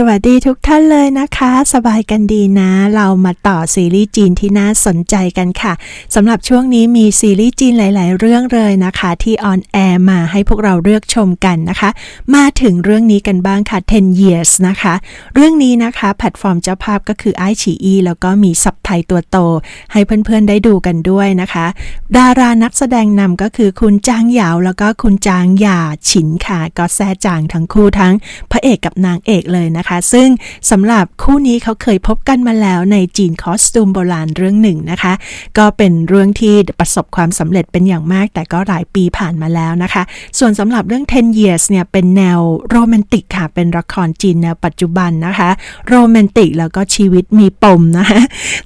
สวัสดีทุกท่านเลยนะคะ สบายกันดีนะ เรามาต่อซีรีส์จีนที่น่าสนใจกันค่ะสำหรับช่วงนี้มีซีรีส์จีนหลาย ๆ เรื่องเลยนะคะ ที่ออนแอร์มาให้พวกเราเลือกชมกันนะคะ มาถึงเรื่องนี้กันบ้างค่ะ 10 years นะคะ เรื่องนี้นะคะแพลตฟอร์มเจ้าภาพก็คือไอฉีอีแล้วก็มีซับไทยตัวโต ให้เพื่อน ๆ ได้ดูกันด้วยนะคะ ดารานักแสดงนำก็คือคุณจางหยาว แล้วก็คุณจางหย่าฉินค่ะก็แซ่จางทั้งคู่ทั้งพระเอกกับนางเอกเลยนะคะซึ่งสำหรับคู่นี้เขาเคยพบกันมาแล้วในจีนคอสตูมโบราณเรื่องหนึ่งนะคะ ก็เป็นเรื่องที่ประสบความสำเร็จเป็นอย่างมาก แต่ก็หลายปีผ่านมาแล้วนะคะ ส่วนสำหรับเรื่อง 10 years เนี่ยเป็นแนวโรแมนติกค่ะ เป็นละครจีนแนวปัจจุบันนะคะ โรแมนติกแล้วก็ชีวิตมีปมนะคะ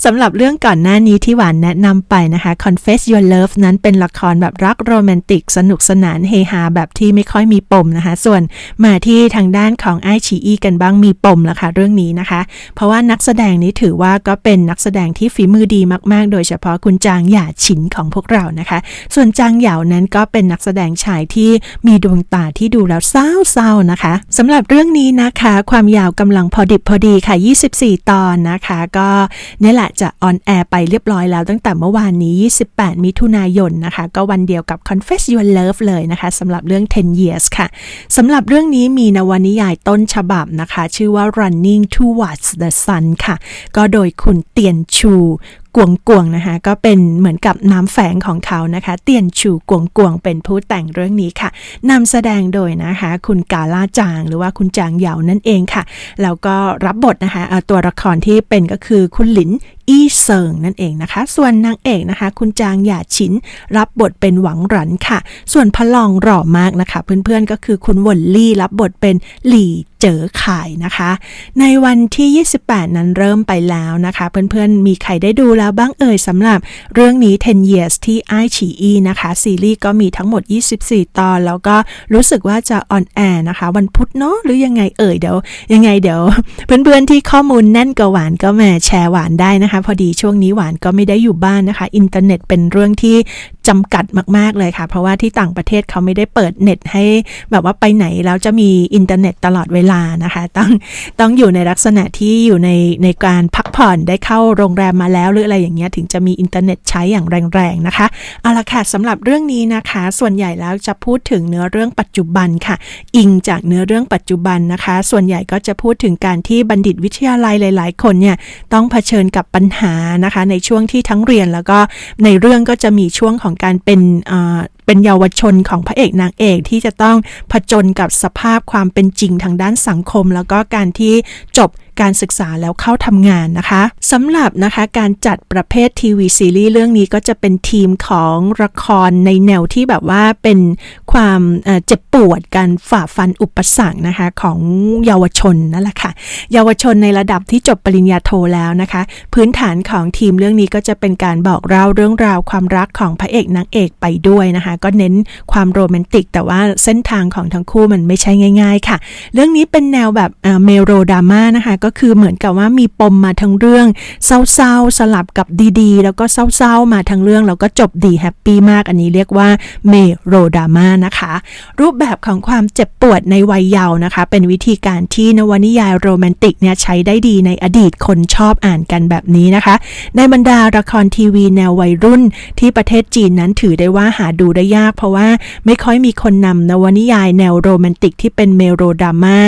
สำหรับเรื่องก่อนหน้านี้ที่หวานแนะนำไปนะคะ Confess Your Love นั้นเป็นละครแบบรักโรแมนติก สนุกสนานเฮฮาแบบที่ไม่ค่อยมีปมนะคะ ส่วนมาที่ทางด้านของไอชีอีกันบ้างมีปมแล้วค่ะเรื่องนี้นะคะ เพราะว่านักแสดงนี้ถือว่าก็เป็นนักแสดงที่ฝีมือดีมากๆ โดยเฉพาะคุณจางหย่าฉินของพวกเรานะคะ ส่วนจางหยานั้นก็เป็นนักแสดงชายที่มีดวงตาที่ดูแล้วเศร้าๆนะคะสำหรับเรื่องนี้นะคะ ความยาวกำลังพอดิบพอดีค่ะ 24 ตอนนะคะ ก็เนี่ยแหละจะออนแอร์ไปเรียบร้อยแล้วตั้งแต่เมื่อวานนี้ 28 มิถุนายนนะคะ ก็วันเดียวกับ Confess Your Love เลยนะคะสำหรับเรื่อง 10 years ค่ะสำหรับเรื่องนี้มีนวนิยายต้นฉบับนะคะชื่อว่า Running Towards the Sun ค่ะ ก็โดยคุณเตียนชูกวงกวงนะคะ ก็เป็นเหมือนกับน้ำแฝงของเขานะคะ เตียนชูกวงกวงเป็นผู้แต่งเรื่องนี้ค่ะนำแสดงโดยนะคะ คุณกาล่าจาง หรือว่าคุณจางเหยานั่นเองค่ะ แล้วก็รับบทนะคะตัวละครที่เป็นก็คือคุณหลินอี้เซิงนั่นเองนะคะ ส่วนนางเอกนะคะ คุณจางหย่าฉินรับบทเป็นหวังหรันค่ะ ส่วนพะลองหล่อมากนะคะ เพื่อนๆก็คือคุณหวนลี่รับบทเป็นหลี่เจ๋อข่ายนะคะ ในวันที่ 28 นั้นเริ่มไปแล้วนะคะ เพื่อนๆ มีใครได้ดูแล้วบ้างเอ่ยสำหรับเรื่องนี้ 10 years ที่ไอฉีอีนะคะ ซีรีส์ก็มีทั้งหมด 24 ตอน แล้วก็รู้สึกว่าจะออนแอร์นะคะ วันพุธเนาะหรือยังไงเอ่ยเดี๋ยว ยังไงเดี๋ยว เพื่อนๆที่ข้อมูลแน่นกว่าหวานก็มาแชร์หวานได้นะคะพอดีช่วงนี้หวานก็ไม่ได้อยู่บ้านนะคะ อินเทอร์เน็ตเป็นเรื่องที่จำกัดมาก ๆ เลยค่ะ เพราะว่าที่ต่างประเทศเขาไม่ได้เปิดเน็ตให้แบบว่าไปไหนแล้วจะมีอินเทอร์เน็ตตลอดเวลานะคะ ต้องต้องอยู่ในลักษณะที่อยู่ในในการพักผ่อนได้เข้าโรงแรมมาแล้ว หรืออะไรอย่างเงี้ยถึงจะมีอินเทอร์เน็ตใช้อย่างแรงๆนะคะเอาละค่ะสำหรับเรื่องนี้นะคะ ส่วนใหญ่แล้วจะพูดถึงเนื้อเรื่องปัจจุบันค่ะ อิงจากเนื้อเรื่องปัจจุบันนะคะ ส่วนใหญ่ก็จะพูดถึงการที่บัณฑิตวิทยาลัยหลาย ๆ คนเนี่ยต้องเผชิญกับปัญหานะคะในช่วงที่ทั้งเรียนแล้วก็ในเรื่องก็จะมีช่วงของการเป็นเป็นเยาวชนของพระเอกนางเอกที่จะต้องผจญกับสภาพความเป็นจริงทางด้านสังคม แล้วก็การที่จบ การศึกษาแล้วเข้าทำงานนะคะสำหรับนะคะการจัดประเภททีวีซีรีส์เรื่องนี้ก็จะเป็นทีมของละครในแนวที่แบบว่าเป็นความเจ็บปวดการฝ่าฟันอุปสรรคนะคะของเยาวชนนั่นแหละค่ะ เยาวชนในระดับที่จบปริญญาโทแล้วนะคะ พื้นฐานของทีมเรื่องนี้ก็จะเป็นการบอกเล่าเรื่องราวความรักของพระเอกนางเอกไปด้วยนะคะ ก็เน้นความโรแมนติก แต่ว่าเส้นทางของทั้งคู่มันไม่ใช่ง่าย ๆ ค่ะ เรื่องนี้เป็นแนวแบบเมโรดราม่านะคะก็คือเหมือนกับว่ามีปมมาทั้งเรื่องเศร้าๆ สลับกับดีๆ แล้วก็เศร้าๆ มาทั้งเรื่องแล้วก็จบดีแฮปปี้มากอันนี้เรียกว่าเมโรดาม่านะคะ รูปแบบของความเจ็บปวดในวัยเยาว์นะคะ เป็นวิธีการที่นวนิยายโรแมนติกเนี่ยใช้ได้ดีในอดีตคนชอบอ่านกันแบบนี้นะคะ ในบรรดาละครทีวีแนววัยรุ่นที่ประเทศจีนนั้นถือได้ว่าหาดูได้ยากเพราะว่าไม่ค่อยมีคนนำนวนิยายแนวโรแมนติกที่เป็นเมโรดาม่า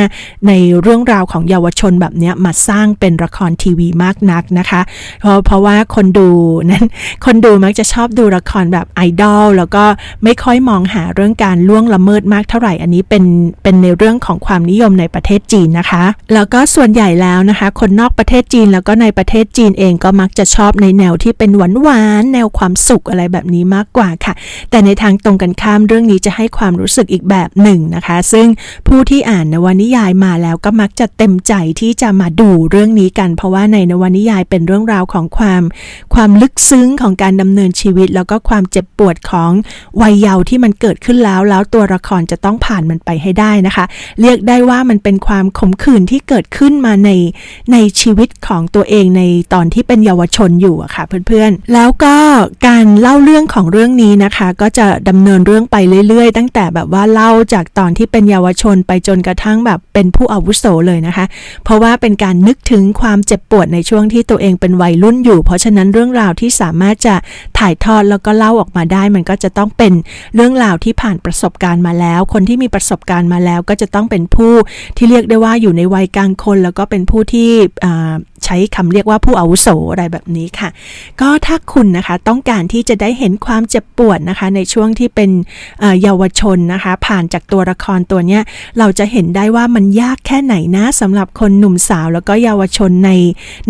ในเรื่องราวของเยาวชนแบบนี้มาสร้างเป็นละครทีวีมากนักนะคะ เพราะเพราะว่าคนดูนั้นคนดูมักจะชอบดูละครแบบไอดอลแล้วก็ไม่ค่อยมองหาเรื่องการล่วงละเมิดมากเท่าไหร่อันนี้เป็นเป็นในเรื่องของความนิยมในประเทศจีนนะคะ แล้วก็ส่วนใหญ่แล้วนะคะ คนนอกประเทศจีนแล้วก็ในประเทศจีนเองก็มักจะชอบในแนวที่เป็นหวานหวานแนวความสุขอะไรแบบนี้มากกว่าค่ะ แต่ในทางตรงกันข้ามเรื่องนี้จะให้ความรู้สึกอีกแบบหนึ่งนะคะ ซึ่งผู้ที่อ่านนวนิยายมาแล้วก็มักจะเต็มใจที่จะมาดูเรื่องนี้กัน เพราะว่าในนวนิยายเป็นเรื่องราวของความ ความลึกซึ้งของการดำเนินชีวิต แล้วก็ความเจ็บปวดของวัยเยาว์ที่มันเกิดขึ้นแล้ว แล้วตัวละครจะต้องผ่านมันไปให้ได้นะคะ เรียกได้ว่ามันเป็นความขมขื่นที่เกิดขึ้นมาในในชีวิตของตัวเองในตอนที่เป็นเยาวชนอยู่อะค่ะเพื่อนๆ แล้วก็การเล่าเรื่องของเรื่องนี้นะคะ ก็จะดำเนินเรื่องไปเรื่อยๆ ตั้งแต่แบบว่าเล่าจากตอนที่เป็นเยาวชนไปจนกระทั่งแบบเป็นผู้อาวุโสเลยนะคะ เพราะว่าเป็นการนึกถึงความเจ็บปวดในช่วงที่ตัวเองเป็นวัยรุ่นอยู่ เพราะฉะนั้นเรื่องราวที่สามารถจะถ่ายทอดแล้วก็เล่าออกมาได้ มันก็จะต้องเป็นเรื่องราวที่ผ่านประสบการณ์มาแล้ว คนที่มีประสบการณ์มาแล้วก็จะต้องเป็นผู้ที่เรียกได้ว่าอยู่ในวัยกลางคน แล้วก็เป็นผู้ที่ใช้คำเรียกว่าผู้อาวุโสอะไรแบบนี้ค่ะ ก็ถ้าคุณนะคะต้องการที่จะได้เห็นความเจ็บปวดนะคะ ในช่วงที่เป็นเยาวชนนะคะ ผ่านจากตัวละครตัวเนี้ยเราจะเห็นได้ว่ามันยากแค่ไหนนะสำหรับคนหนุ่มสาวแล้วก็เยาวชนใน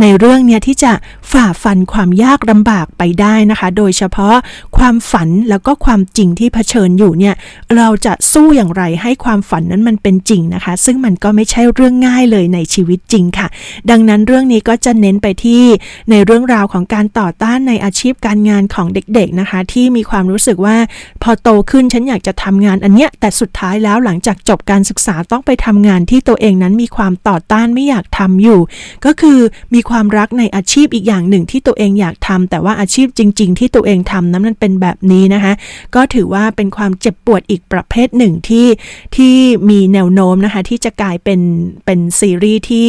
ในเรื่องเนี้ยที่จะฝ่าฟันความยากลำบากไปได้นะคะ โดยเฉพาะความฝันแล้วก็ความจริงที่เผชิญอยู่เนี่ยเราจะสู้อย่างไรให้ความฝันนั้นมันเป็นจริงนะคะ ซึ่งมันก็ไม่ใช่เรื่องง่ายเลยในชีวิตจริงค่ะ ดังนั้นเรื่องนี้นี้ก็จะเน้นไปที่ในเรื่องราวของการต่อต้านในอาชีพการงานของเด็กๆนะคะ ที่มีความรู้สึกว่าพอโตขึ้นฉันอยากจะทำงานอันเนี้ยแต่สุดท้ายแล้วหลังจากจบการศึกษาต้องไปทำงานที่ตัวเองนั้นมีความต่อต้านไม่อยากทำอยู่ ก็คือมีความรักในอาชีพอีกอย่างหนึ่งที่ตัวเองอยากทำแต่ว่าอาชีพจริง ๆ ที่ตัวเองทำนั้นมันเป็นแบบนี้นะคะ ก็ถือว่าเป็นความเจ็บปวดอีกประเภทหนึ่งที่ที่มีแนวโน้มนะคะที่จะกลายเป็นเป็นซีรีส์ที่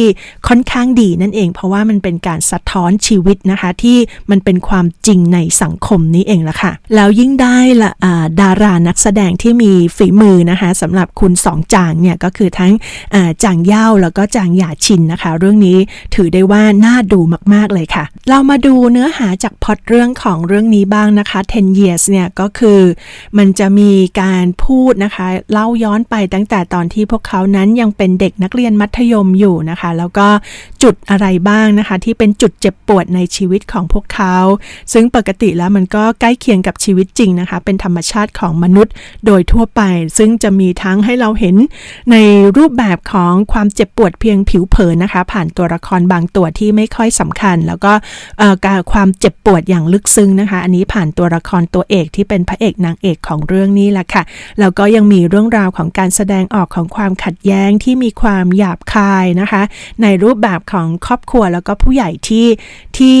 ค่อนข้างดีนั่นเองเพราะว่ามันเป็นการสะท้อนชีวิตนะคะที่มันเป็นความจริงในสังคมนี้เองละค่ะ แล้วยิ่งได้ละดารานักแสดงที่มีฝีมือนะคะสำหรับคุณสองจางเนี่ยก็คือทั้งจางเย่าแล้วก็จางหยาชินนะคะ เรื่องนี้ถือได้ว่าน่าดูมากๆเลยค่ะ เรามาดูเนื้อหาจากพอดเรื่องของเรื่องนี้บ้างนะคะ 10 years เนี่ยก็คือมันจะมีการพูดนะคะเล่าย้อนไปตั้งแต่ตอนที่พวกเขานั้นยังเป็นเด็กนักเรียนมัธยมอยู่นะคะ แล้วก็จุดอะไรบ้างนะคะ ที่เป็นจุดเจ็บปวดในชีวิตของพวกเขา ซึ่งปกติแล้วมันก็ใกล้เคียงกับชีวิตจริงนะคะ เป็นธรรมชาติของมนุษย์โดยทั่วไป ซึ่งจะมีทั้งให้เราเห็นในรูปแบบของความเจ็บปวดเพียงผิวเผินนะคะ ผ่านตัวละครบางตัวที่ไม่ค่อยสำคัญ แล้วก็การความเจ็บปวดอย่างลึกซึ้งนะคะ อันนี้ผ่านตัวละครตัวเอกที่เป็นพระเอกนางเอกของเรื่องนี้แหละค่ะแล้วก็ยังมีเรื่องราวของการแสดงออกของความขัดแย้งที่มีความหยาบคายนะคะ ในรูปแบบของครอบครัวแล้วก็ผู้ใหญ่ที่ที่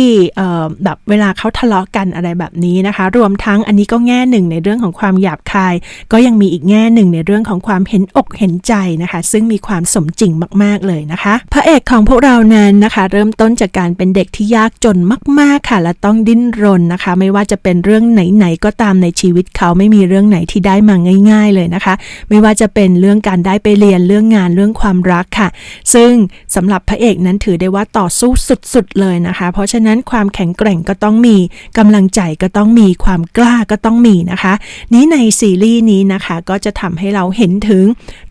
แบบเวลาเขาทะเลาะกันอะไรแบบนี้นะคะ รวมทั้งอันนี้ก็แง่หนึ่งในเรื่องของความหยาบคาย ก็ยังมีอีกแง่หนึ่งในเรื่องของความเห็นอกเห็นใจนะคะ ซึ่งมีความสมจริงมาก ๆเลยนะคะ พระเอกของพวกเรานั้นนะคะ เริ่มต้นจากการเป็นเด็กที่ยากจนมาก ๆค่ะ และต้องดิ้นรนนะคะ ไม่ว่าจะเป็นเรื่องไหน ๆ ก็ตามในชีวิตเขาไม่มีเรื่องไหนที่ได้มาง่าย ๆ เลยนะคะ ไม่ว่าจะเป็นเรื่องการได้ไปเรียนเรื่องงานเรื่องความรักค่ะ ซึ่งสำหรับพระเอกนั้นถือได้ว่าต่อสู้สุดๆเลยนะคะ เพราะฉะนั้นความแข็งแกร่งก็ต้องมีกำลังใจก็ต้องมีความกล้าก็ต้องมีนะคะ นี้ในซีรีส์นี้นะคะก็จะทำให้เราเห็นถึง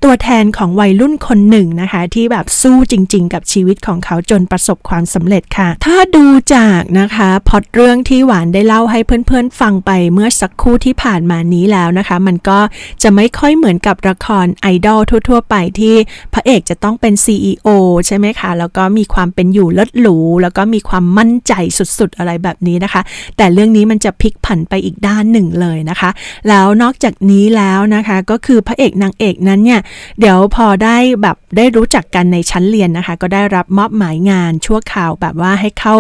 ตัวแทนของวัยรุ่นคนหนึ่งนะคะ ที่แบบสู้จริง ๆ กับชีวิตของเขาจนประสบความสำเร็จค่ะ ถ้าดูจากนะคะพอดเรื่องที่หวานได้เล่าให้เพื่อนๆฟังไปเมื่อสักครู่ที่ผ่านมานี้แล้วนะคะ มันก็จะไม่ค่อยเหมือนกับละครไอดอลทั่ว ๆ ไปที่พระเอกจะต้องเป็น CEO ใช่ไหมคะแล้วก็มีความเป็นอยู่เลิศหรูแล้วก็มีความมั่นใจสุดๆอะไรแบบนี้นะคะ แต่เรื่องนี้มันจะพลิกผันไปอีกด้านหนึ่งเลยนะคะ แล้วนอกจากนี้แล้วนะคะก็คือพระเอกนางเอกนั้นเนี่ยเดี๋ยวพอได้แบบได้รู้จักกันในชั้นเรียนนะคะ ก็ได้รับมอบหมายงานชั่วข่าวแบบว่าให้เข้า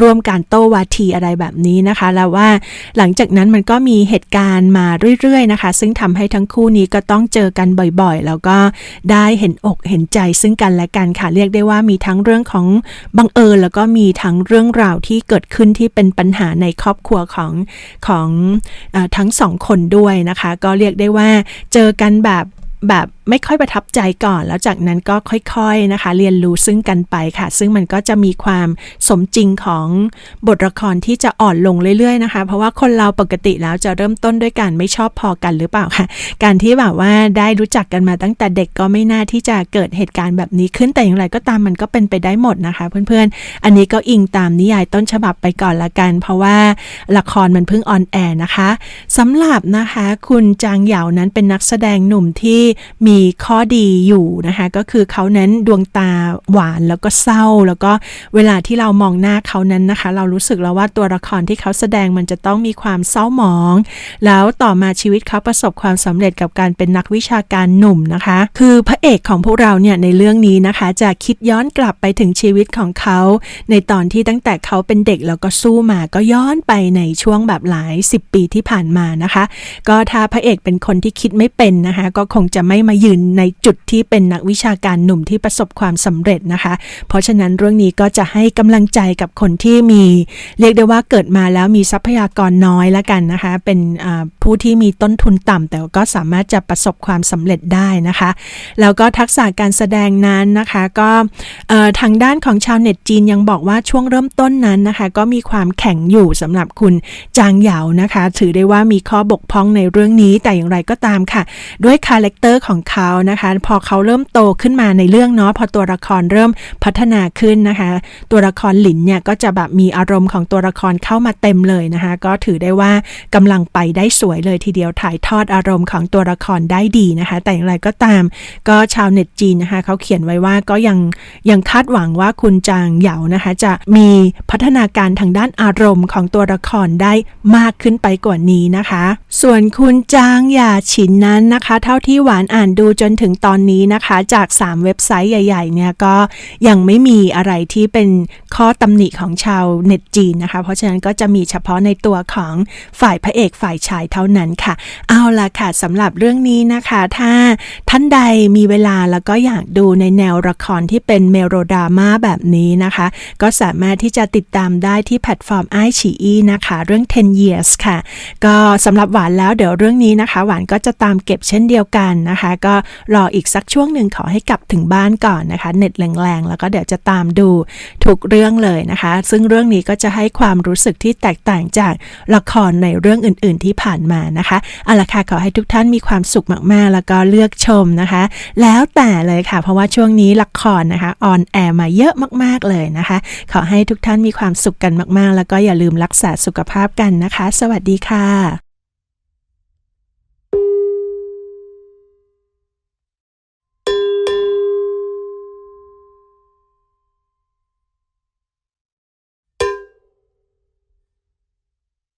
ร่วมการโต้วาทีอะไรแบบนี้นะคะ แล้วว่าหลังจากนั้นมันก็มีเหตุการณ์มาเรื่อยๆนะคะ ซึ่งทำให้ทั้งคู่นี้ก็ต้องเจอกันบ่อยๆ แล้วก็ได้เห็นอกเห็นใจซึ่งกันและกันค่ะเรียกได้ว่ามีทั้งเรื่องของบังเอิญแล้วก็มีทั้งเรื่องราวที่เกิดขึ้นที่เป็นปัญหาในครอบครัวของของอทั้งสองคนด้วยนะคะ ก็เรียกได้ว่าเจอกันแบบ แบบไม่ค่อยประทับใจก่อน แล้วจากนั้นก็ค่อยๆนะคะ เรียนรู้ซึ่งกันไปค่ะ ซึ่งมันก็จะมีความสมจริงของบทละครที่จะอ่อนลงเรื่อยๆนะคะ เพราะว่าคนเราปกติแล้วจะเริ่มต้นด้วยการไม่ชอบพอกันหรือเปล่าค่ะการที่แบบว่าได้รู้จักกันมาตั้งแต่เด็กก็ไม่น่าที่จะเกิดเหตุการณ์แบบนี้ขึ้นแต่อย่างไรก็ตามมันก็เป็นไปได้หมดนะคะ เพื่อนๆ อันนี้ก็อิงตามนิยายต้นฉบับไปก่อนละกัน เพราะว่าละครมันเพิ่งออนแอร์นะคะสำหรับนะคะ คุณจางเหยานั้นเป็นนักแสดงหนุ่มที่มีข้อดีอยู่นะคะก็คือเขานั้นดวงตาหวานแล้วก็เศร้า แล้วก็เวลาที่เรามองหน้าเขานั้นนะคะ เรารู้สึกแล้วว่าตัวละครที่เขาแสดงมันจะต้องมีความเศร้าหมอง แล้วต่อมาชีวิตเขาประสบความสำเร็จกับการเป็นนักวิชาการหนุ่มนะคะ คือพระเอกของพวกเราเนี่ยในเรื่องนี้นะคะ จะคิดย้อนกลับไปถึงชีวิตของเขา ในตอนที่ตั้งแต่เขาเป็นเด็กแล้วก็สู้มาก็ย้อนไปในช่วงแบบหลาย 10 ปีที่ผ่านมานะคะ ก็ถ้าพระเอกเป็นคนที่คิดไม่เป็นนะคะ ก็คงจะไม่มายืนในจุดที่เป็นนักวิชาการหนุ่มที่ประสบความสำเร็จนะคะ เพราะฉะนั้นเรื่องนี้ก็จะให้กำลังใจกับคนที่มี เรียกได้ว่าเกิดมาแล้วมีทรัพยากรน้อยละกันนะคะ เป็นผู้ที่มีต้นทุนต่ำแต่ก็สามารถจะประสบความสำเร็จได้นะคะ แล้วก็ทักษะการแสดงนั้นนะคะก็ทางด้านของชาวเน็ตจีนยังบอกว่าช่วงเริ่มต้นนั้นนะคะ ก็มีความแข็งอยู่สำหรับคุณจางเหยานะคะ ถือได้ว่ามีข้อบกพร่องในเรื่องนี้แต่อย่างไรก็ตามค่ะ ด้วยคาแรคเตอร์ของเขานะคะ พอเขาเริ่มโตขึ้นมาในเรื่องเนาะพอตัวละครเริ่มพัฒนาขึ้นนะคะ ตัวละครหลินเนี่ยก็จะแบบมีอารมณ์ของตัวละครเข้ามาเต็มเลยนะคะ ก็ถือได้ว่ากำลังไปได้สวยเลยทีเดียวถ่ายทอดอารมณ์ของตัวละครได้ดีนะคะ แต่อย่างไรก็ตาม ก็ชาวเน็ตจีนนะคะเขาเขียนไว้ว่าก็ยังยังคาดหวังว่าคุณจางเหยานะคะ จะมีพัฒนาการทางด้านอารมณ์ของตัวละครได้มากขึ้นไปกว่านี้นะคะ ส่วนคุณจางหยาฉินนั้นนะคะ เท่าที่หวานอ่านดูจนถึงตอนนี้นะคะ จาก 3 เว็บไซต์ใหญ่ ๆ เนี่ยก็ยังไม่มีอะไรที่เป็นข้อตำหนิของชาวเน็ตจีนนะคะ เพราะฉะนั้นก็จะมีเฉพาะในตัวของฝ่ายพระเอกฝ่ายชายเท่านั้นค่ะ เอาละค่ะสำหรับเรื่องนี้นะคะ ถ้าท่านใดมีเวลาแล้วก็อยากดูในแนวละครที่เป็นเมโรดราม่าแบบนี้นะคะ ก็สามารถที่จะติดตามได้ที่แพลตฟอร์มไอฉีอีนะคะ เรื่อง 10 years ค่ะ ก็สำหรับหวานแล้วเดี๋ยวเรื่องนี้นะคะ หวานก็จะตามเก็บเช่นเดียวกันนะคะ ก็รออีกสักช่วงหนึ่งขอให้กลับถึงบ้านก่อนนะคะ เน็ตแรงๆ แล้วก็เดี๋ยวจะตามดูทุกเรื่องเลยนะคะ ซึ่งเรื่องนี้ก็จะให้ความรู้สึกที่แตกต่างจากละครในเรื่องอื่นๆที่ผ่านมานะคะเอาละค่ะขอให้ทุกท่านมีความสุขมากๆ แล้วก็เลือกชมนะคะ แล้วแต่เลยค่ะ เพราะว่าช่วงนี้ละครนะคะออนแอร์มาเยอะมากๆเลยนะคะ ขอให้ทุกท่านมีความสุขกันมากๆ แล้วก็อย่าลืมรักษาสุขภาพกันนะคะ สวัสดีค่ะ